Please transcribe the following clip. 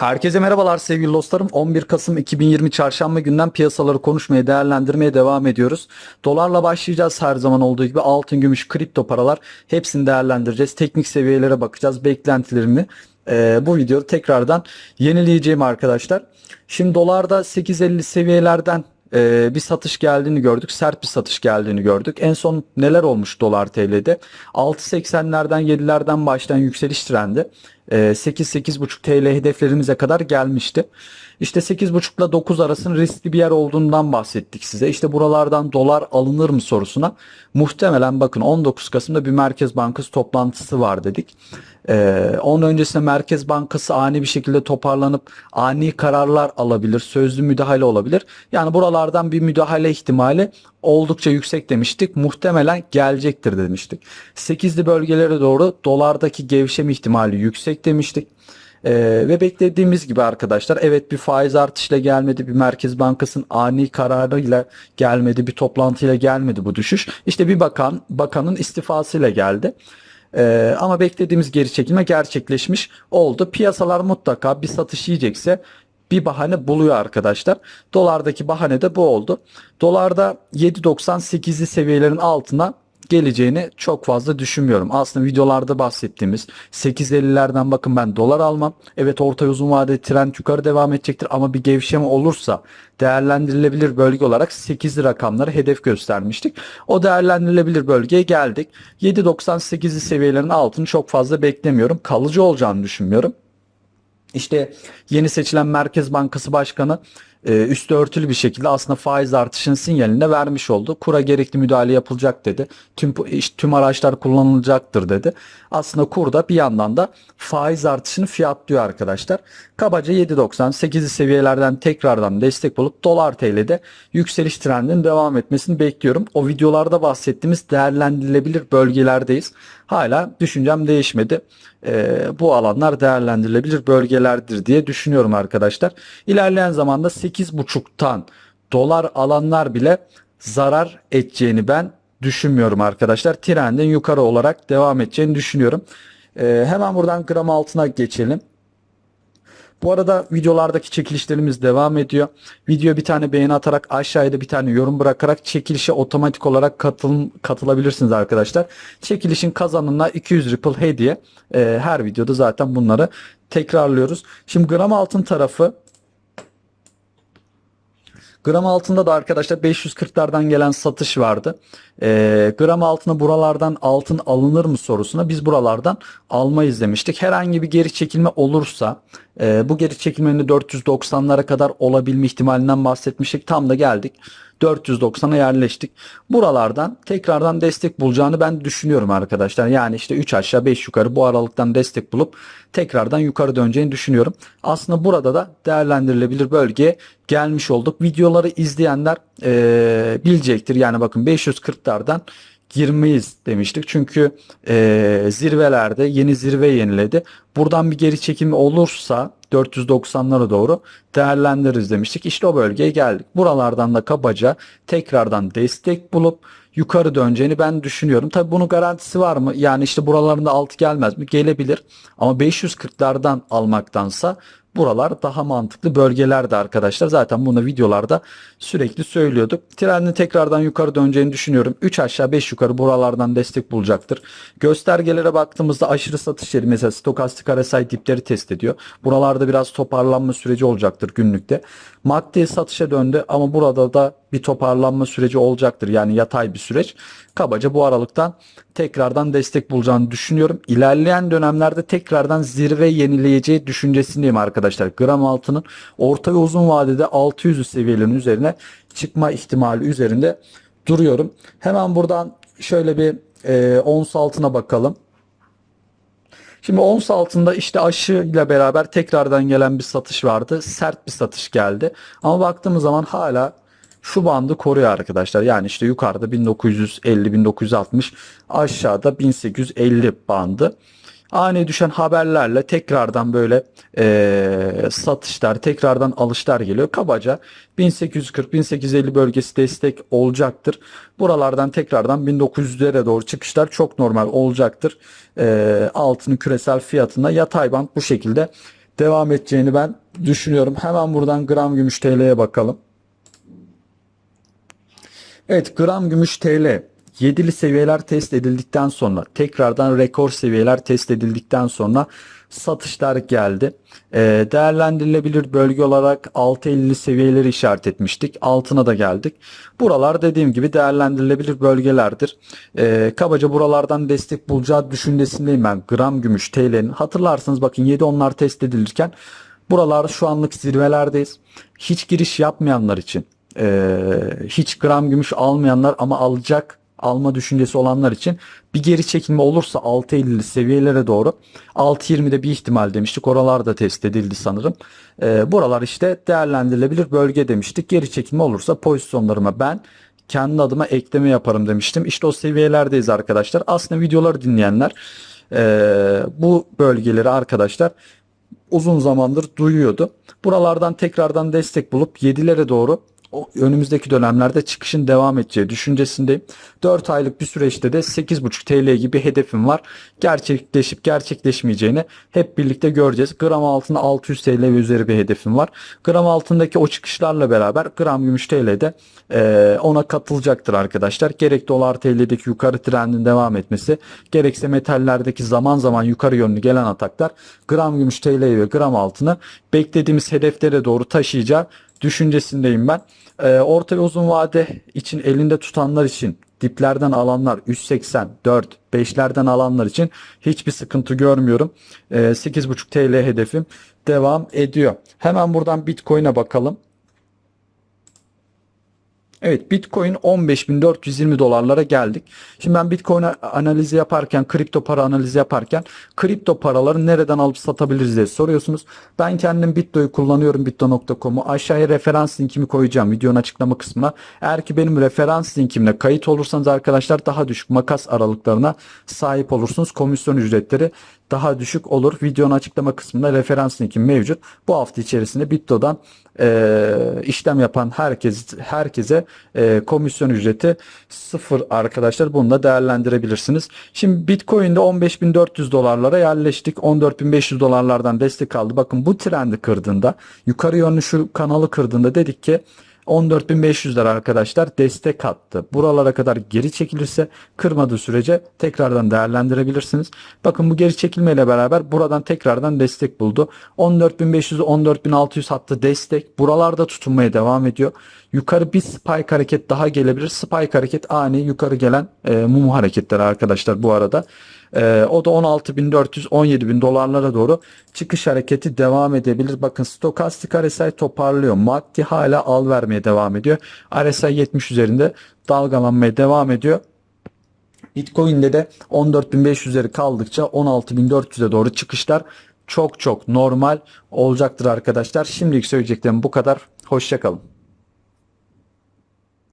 Herkese merhabalar sevgili dostlarım. 11 Kasım 2020 Çarşamba günden piyasaları konuşmaya, değerlendirmeye devam ediyoruz. Dolarla başlayacağız her zaman olduğu gibi. Altın, gümüş, kripto paralar hepsini değerlendireceğiz. Teknik seviyelere bakacağız, beklentilerimi. e, bu videoda tekrardan yenileyeceğim arkadaşlar. Şimdi dolarda 8.50 seviyelerden e, bir satış geldiğini gördük. Sert bir satış geldiğini gördük. En son neler olmuş dolar TL'de? 6.80'lerden 7'lerden başlayan yükseliş trendi 8-8.5 TL hedeflerimize kadar gelmişti. İşte 8.5 ile 9 arasının riskli bir yer olduğundan bahsettik size. İşte buralardan dolar alınır mı sorusuna muhtemelen bakın 19 Kasım'da bir Merkez Bankası toplantısı var dedik. Ee, onun öncesinde Merkez Bankası ani bir şekilde toparlanıp ani kararlar alabilir, sözlü müdahale olabilir. Yani buralardan bir müdahale ihtimali oldukça yüksek demiştik. Muhtemelen gelecektir demiştik. 8'li bölgelere doğru dolardaki gevşeme ihtimali yüksek demiştik. Ee, ve beklediğimiz gibi arkadaşlar evet bir faiz artışıyla gelmedi bir Merkez Bankası'nın ani kararıyla gelmedi bir toplantıyla gelmedi bu düşüş. İşte bir bakan bakanın istifasıyla geldi. Ee, ama beklediğimiz geri çekilme gerçekleşmiş oldu. Piyasalar mutlaka bir satış yiyecekse bir bahane buluyor arkadaşlar. Dolardaki bahane de bu oldu. Dolarda 7.98'li seviyelerin altına geleceğini çok fazla düşünmüyorum. Aslında videolarda bahsettiğimiz 8.50'lerden bakın ben dolar almam. Evet orta uzun vadeli trend yukarı devam edecektir ama bir gevşeme olursa değerlendirilebilir bölge olarak 8 rakamları hedef göstermiştik. O değerlendirilebilir bölgeye geldik. 7.98'li seviyelerin altını çok fazla beklemiyorum. Kalıcı olacağını düşünmüyorum. İşte yeni seçilen Merkez Bankası Başkanı e, üstü örtülü bir şekilde aslında faiz artışının sinyalini vermiş oldu. Kura gerekli müdahale yapılacak dedi. Tüm işte, tüm araçlar kullanılacaktır dedi. Aslında kurda bir yandan da faiz artışını fiyatlıyor arkadaşlar. Kabaca 7.98 seviyelerden tekrardan destek bulup dolar TL'de yükseliş trendinin devam etmesini bekliyorum. O videolarda bahsettiğimiz değerlendirilebilir bölgelerdeyiz. Hala düşüncem değişmedi. Ee, bu alanlar değerlendirilebilir bölgelerdir diye düşünüyorum arkadaşlar. İlerleyen zamanda 8.5'tan dolar alanlar bile zarar edeceğini ben düşünmüyorum arkadaşlar. Trendin yukarı olarak devam edeceğini düşünüyorum. Ee, hemen buradan gram altına geçelim. Bu arada videolardaki çekilişlerimiz devam ediyor. Video bir tane beğeni atarak aşağıya da bir tane yorum bırakarak çekilişe otomatik olarak katıl, katılabilirsiniz arkadaşlar. Çekilişin kazananına 200 Ripple hediye. Ee, her videoda zaten bunları tekrarlıyoruz. Şimdi gram altın tarafı Gram altında da arkadaşlar 540'lardan gelen satış vardı. Ee, gram altına buralardan altın alınır mı sorusuna biz buralardan almayız demiştik. Herhangi bir geri çekilme olursa e, bu geri çekilmenin 490'lara kadar olabilme ihtimalinden bahsetmiştik. Tam da geldik. 490'a yerleştik. Buralardan tekrardan destek bulacağını ben düşünüyorum arkadaşlar. Yani işte 3 aşağı 5 yukarı bu aralıktan destek bulup tekrardan yukarı döneceğini düşünüyorum. Aslında burada da değerlendirilebilir bölgeye gelmiş olduk. Videoları izleyenler ee, bilecektir. Yani bakın 540'lardan girmeyiz demiştik. Çünkü e, zirvelerde yeni zirve yeniledi. Buradan bir geri çekilme olursa 490'lara doğru değerlendiririz demiştik. İşte o bölgeye geldik. Buralardan da kabaca tekrardan destek bulup yukarı döneceğini ben düşünüyorum. Tabi bunun garantisi var mı? Yani işte buralarında altı gelmez mi? Gelebilir. Ama 540'lardan almaktansa buralar daha mantıklı bölgelerdi arkadaşlar. Zaten bunu videolarda sürekli söylüyorduk. Trendin tekrardan yukarı döneceğini düşünüyorum. 3 aşağı 5 yukarı buralardan destek bulacaktır. Göstergelere baktığımızda aşırı satış yeri mesela stokastik RSI dipleri test ediyor. Buralarda biraz toparlanma süreci olacaktır günlükte. MACD satışa döndü ama burada da bir toparlanma süreci olacaktır. Yani yatay bir süreç. Kabaca bu aralıktan tekrardan destek bulacağını düşünüyorum. İlerleyen dönemlerde tekrardan zirve yenileyeceği düşüncesindeyim arkadaşlar. Gram altının orta ve uzun vadede 600 seviyelerin üzerine çıkma ihtimali üzerinde duruyorum. Hemen buradan şöyle bir e, ons altına bakalım. Şimdi ons altında işte aşı ile beraber tekrardan gelen bir satış vardı. Sert bir satış geldi. Ama baktığımız zaman hala şu bandı koruyor arkadaşlar. Yani işte yukarıda 1950-1960 aşağıda 1850 bandı. Ani düşen haberlerle tekrardan böyle e, satışlar, tekrardan alışlar geliyor. Kabaca 1840-1850 bölgesi destek olacaktır. Buralardan tekrardan 1900'lere doğru çıkışlar çok normal olacaktır. E, altının küresel fiyatında yatay band bu şekilde devam edeceğini ben düşünüyorum. Hemen buradan gram gümüş TL'ye bakalım. Evet gram gümüş TL 7'li seviyeler test edildikten sonra tekrardan rekor seviyeler test edildikten sonra satışlar geldi. Ee, değerlendirilebilir bölge olarak 6.50 seviyeleri işaret etmiştik. Altına da geldik. Buralar dediğim gibi değerlendirilebilir bölgelerdir. Ee, kabaca buralardan destek bulacağı düşüncesindeyim ben. Gram gümüş TL'nin. Hatırlarsanız bakın 7 onlar test edilirken buralar şu anlık zirvelerdeyiz. Hiç giriş yapmayanlar için ee, hiç gram gümüş almayanlar ama alacak alma düşüncesi olanlar için bir geri çekilme olursa 6.50'li seviyelere doğru 6.20'de bir ihtimal demiştik. Oralar da test edildi sanırım. Ee, buralar işte değerlendirilebilir bölge demiştik. Geri çekilme olursa pozisyonlarıma ben kendi adıma ekleme yaparım demiştim. İşte o seviyelerdeyiz arkadaşlar. Aslında videoları dinleyenler ee, bu bölgeleri arkadaşlar uzun zamandır duyuyordu. Buralardan tekrardan destek bulup 7'lere doğru önümüzdeki dönemlerde çıkışın devam edeceği düşüncesindeyim. 4 aylık bir süreçte de 8,5 TL gibi hedefim var. Gerçekleşip gerçekleşmeyeceğini hep birlikte göreceğiz. Gram altında 600 TL ve üzeri bir hedefim var. Gram altındaki o çıkışlarla beraber gram gümüş TL'de e, ona katılacaktır arkadaşlar. Gerek dolar TL'deki yukarı trendin devam etmesi, gerekse metallerdeki zaman zaman yukarı yönlü gelen ataklar gram gümüş TL ve gram altını beklediğimiz hedeflere doğru taşıyacağı düşüncesindeyim ben. Ee, orta ve uzun vade için elinde tutanlar için diplerden alanlar 3.80, 4, 5'lerden alanlar için hiçbir sıkıntı görmüyorum. Ee, 8.5 TL hedefim devam ediyor. Hemen buradan Bitcoin'e bakalım. Evet Bitcoin 15.420 dolarlara geldik. Şimdi ben Bitcoin analizi yaparken, kripto para analizi yaparken kripto paraları nereden alıp satabiliriz diye soruyorsunuz. Ben kendim Bitto'yu kullanıyorum Bitto.com'u. Aşağıya referans linkimi koyacağım videonun açıklama kısmına. Eğer ki benim referans linkimle kayıt olursanız arkadaşlar daha düşük makas aralıklarına sahip olursunuz. Komisyon ücretleri daha düşük olur. Videonun açıklama kısmında referans linkim mevcut. Bu hafta içerisinde Bitto'dan e, işlem yapan herkes herkese e, komisyon ücreti sıfır arkadaşlar. Bunu da değerlendirebilirsiniz. Şimdi Bitcoin'de 15.400 dolarlara yerleştik. 14.500 dolarlardan destek aldı. Bakın bu trendi kırdığında yukarı yönlü şu kanalı kırdığında dedik ki 14.500'ler arkadaşlar destek attı. Buralara kadar geri çekilirse kırmadığı sürece tekrardan değerlendirebilirsiniz. Bakın bu geri çekilmeyle beraber buradan tekrardan destek buldu. 14.500 14.600 hattı destek. Buralarda tutunmaya devam ediyor. Yukarı bir spike hareket daha gelebilir. Spike hareket ani yukarı gelen e, mum hareketleri arkadaşlar bu arada. Ee, o da 16.400-17.000 dolarlara doğru çıkış hareketi devam edebilir. Bakın stokastik RSI toparlıyor. MACD hala al vermeye devam ediyor. RSI 70 üzerinde dalgalanmaya devam ediyor. Bitcoin'de de 14.500'leri kaldıkça 16.400'e doğru çıkışlar çok çok normal olacaktır arkadaşlar. Şimdilik söyleyeceklerim bu kadar. Hoşçakalın.